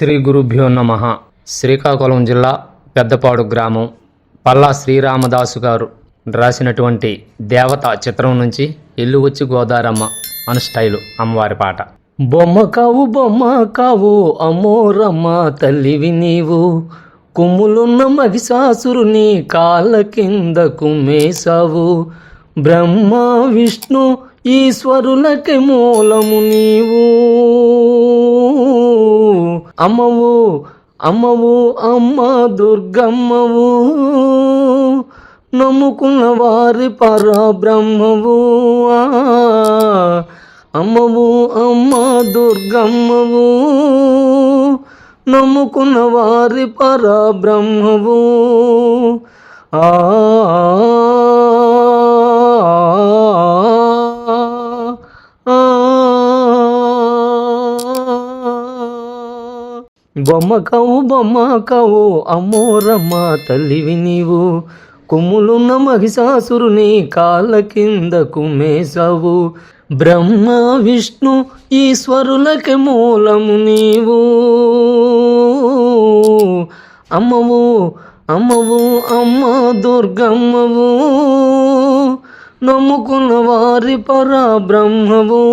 శ్రీ గురుభ్యో నమ. శ్రీకాకుళం జిల్లా పెద్దపాడు గ్రామం. పల్లా శ్రీరామదాసు గారు రాసినటువంటి దేవత చిత్రం నుంచి ఇల్లు వచ్చి గోదారమ్మ అను స్టైలు అమ్మవారి పాట. బొమ్మ కావు బొమ్మ కావు అమ్మోరమ్మ తల్లివి నీవు. కుమ్ములున్న మహిషాసురుని కాళ్ళ కింద కుమ్మేశావు. బ్రహ్మ విష్ణు ఈశ్వరులకి మూలము నీవు. అమ్మవు అమ్మవు అమ్మ దుర్గమ్మవు. నమ్ముకున్న వారి పరబ్రహ్మవు. ఆ. అమ్మవు అమ్మ దుర్గమ్మవు. నమ్ముకున్న వారి పరబ్రహ్మవు. ఆ బొమ్మకవు బొమ్మకవు బొమ్మ అమ్మోరమ్మ తల్లివి నీవు కుమ్ములున్న మహిషాసురుని కాళ్ళ కింద కుమ్మేశావు బ్రహ్మ విష్ణు ఈశ్వరులకి మూలము నీవు. అమ్మవు అమ్మవు అమ్మ దుర్గమ్మవు. నమ్ముకున్న వారి పరబ్రహ్మవు.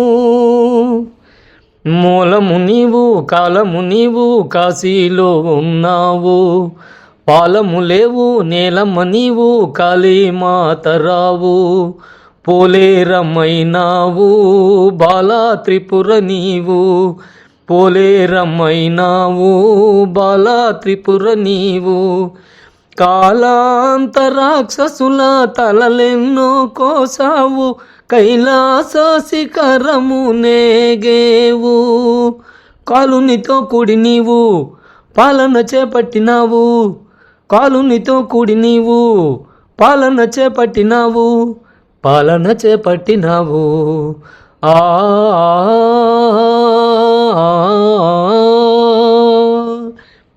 మూలము నీవు కాలము నీవు కాశీలో ఉన్నావు. పాలము లేవు నేలమ్మ నీవు కాళీమాతరావు పోలేరమైనావు బాలా త్రిపుర నీవు. పోలేరమైనావు బాలా త్రిపుర నీవు. కాలాంతరాక్షసుల తలలెన్నో కోసావు. కైలాస శిఖరము నేగేవు కాలునితో కూడి నీవు పాలన చేపట్టినావు. కాలునితో కూడి నీవు పాలన చేపట్టినావు. పాలన చేపట్టినావు. ఆ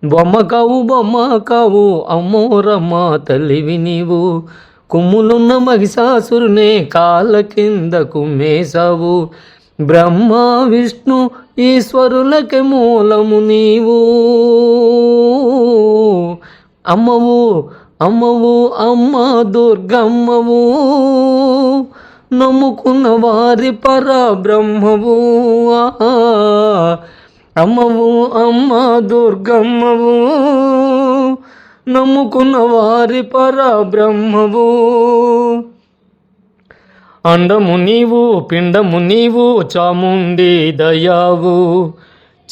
బొమ్మ కావు బొమ్మ కావు అమ్మోరమ్మ తల్లివి నీవు. కుమ్ములున్న మహిషాసురునే కాళ్ళ కింద కుమ్మేశావు బ్రహ్మ విష్ణు ఈశ్వరులకి మూలము నీవు. అమ్మవు అమ్మవు అమ్మ దుర్గమ్మవు. నమ్ముకున్న వారి పరబ్రహ్మవు. ఆ. అమ్మవు అమ్మ దుర్గమ్మవు. నమ్ముకున్న వారి పరబ్రహ్మవు. అండము నీవు పిండము నీవు చాముండి దయావు.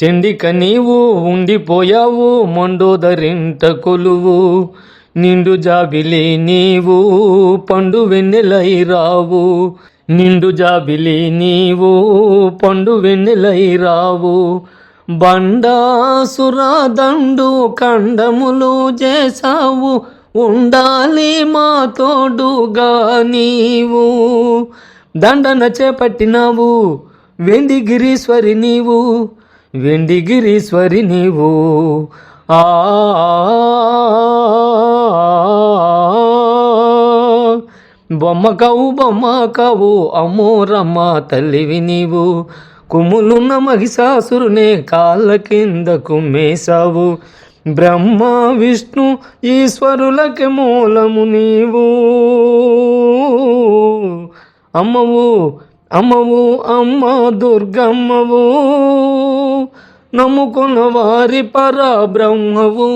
చెండిక నీవు ఉండిపోయావు మండోదరింట కొలువు. నిండు జాబిలి నీవు పండు వెన్నెలై రావు. నిండు జాబిలి నీవు పండు వెన్నెలై రావు. బండాసురాదండు కండములు చేసావు ఉండాలి మా తోడుగా నీవు. దండన చేపట్టినావు వెండిగిరీశ్వరి నీవు వెండిగిరీశ్వరి నీవు. ఆ బొమ్మ కావు బొమ్మ కావు అమ్మోరమ్మ తల్లివి నీవు. కుములున్న మహిషాసురునే కాళ్ళ కింద కుమ్మేశావు బ్రహ్మ విష్ణు ఈశ్వరులకి మూలము నీవు. అమ్మవు అమ్మవు అమ్మ దుర్గమ్మవు. నమ్ముకున్న వారి పరబ్రహ్మవు.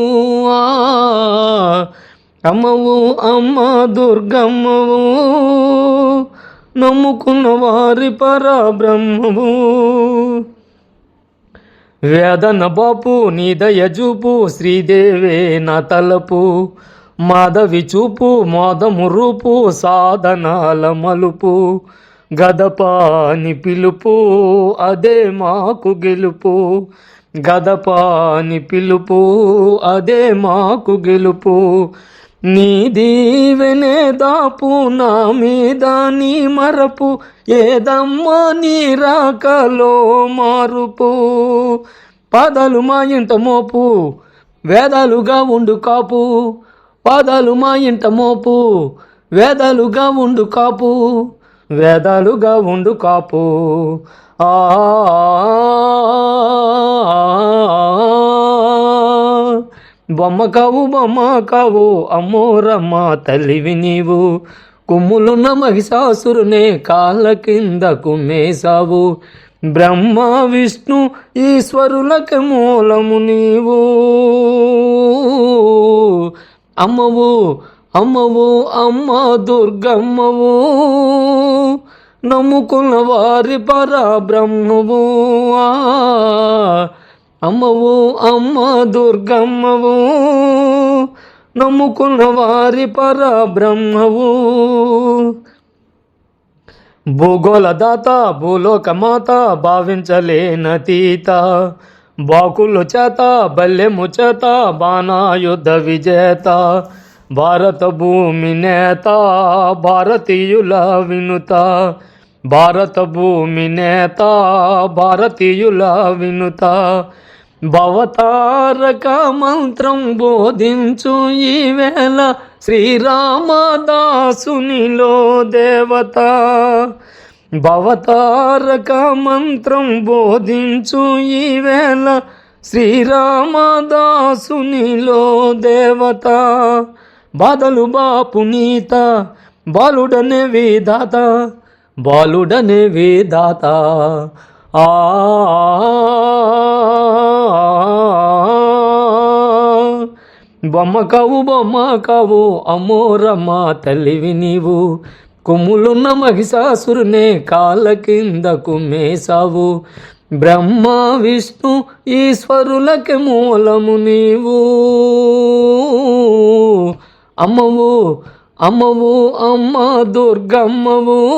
ఆ. అమ్మవు అమ్మ దుర్గమ్మవు. నమ్ముకున్న వారి పరబ్రహ్మము వేదన బాపు నీ దయజూపు శ్రీదేవే నా తలపు. మాధవి చూపు మోదము రూపు సాధనాల మలుపు. గదపాని పిలుపు అదే మాకు గెలుపు. గదపాని పిలుపు అదే మాకు గెలుపు. నీ దీవెనే దాపు నా మీద నీ మరపు ఏదమ్మా నీ రాకలో మారుపు. పదలు మా ఇంట మోపు వేదాలుగా ఉండు కాపు. పదలు మా ఇంట మోపు వేదాలుగా ఉండు కాపు. వేదాలుగా ఉండు కాపు. ఆ బొమ్మ కావు బొమ్మ కావు అమ్మోరమ్మ తల్లివి నీవు. కుమ్ములున్న మహిషాసురునే కాళ్ళ కింద కుమ్మేశావు. బ్రహ్మ విష్ణు ఈశ్వరులకి మూలము నీవు. అమ్మవు అమ్మవు అమ్మ దుర్గమ్మవు. నమ్ముకున్న వారి పరబ్రహ్మవు. ఆ. అమ్మవు అమ్మ దుర్గమ్మవు నమ్ముకున్న వారి పరబ్రహ్మవు. బ్రహ్మవు భూగోళదాత భూలోక మాత భావించలేనతీత బాకులు చేత బల్లెము చేత బాణాయుద్ధ విజేత భారత భూమి నేత భారతీయుల వినుత భారత భూమి నేత భారతీయుల వినుత. భవతారక మంత్రం బోధించు ఈవేళ శ్రీరామదాసునిలో దేవత. భవతారక మంత్రం బోధించు ఈవేళ శ్రీరామదాసునిలో దేవత. బాధలు బాపునీత బాలుడనే వేదాత బాలుడనే వేదాత ఆ బొమ్మ కావు బొమ్మ కావు అమ్మోరమ్మ తల్లివి నీవు. కొమ్ములున్న మహిషాసురునే కాళ్ళ కింద కుమ్మేశావు. బ్రహ్మ విష్ణు ఈశ్వరులకి మూలము నీవు. అమ్మవు అమ్మవు అమ్మ దుర్గమ్మవు.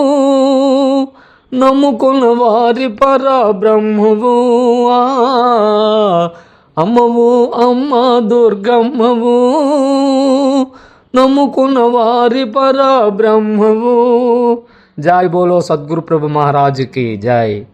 నమ్ముకున్న వారి పరబ్రహ్మవు. ఆ. అమ్మవు అమ్మ దుర్గమ్మవు నమ్ముకున్న వారి పరబ్రహ్మవు. జై బోలో సద్గురు ప్రభు మహారాజుకి జై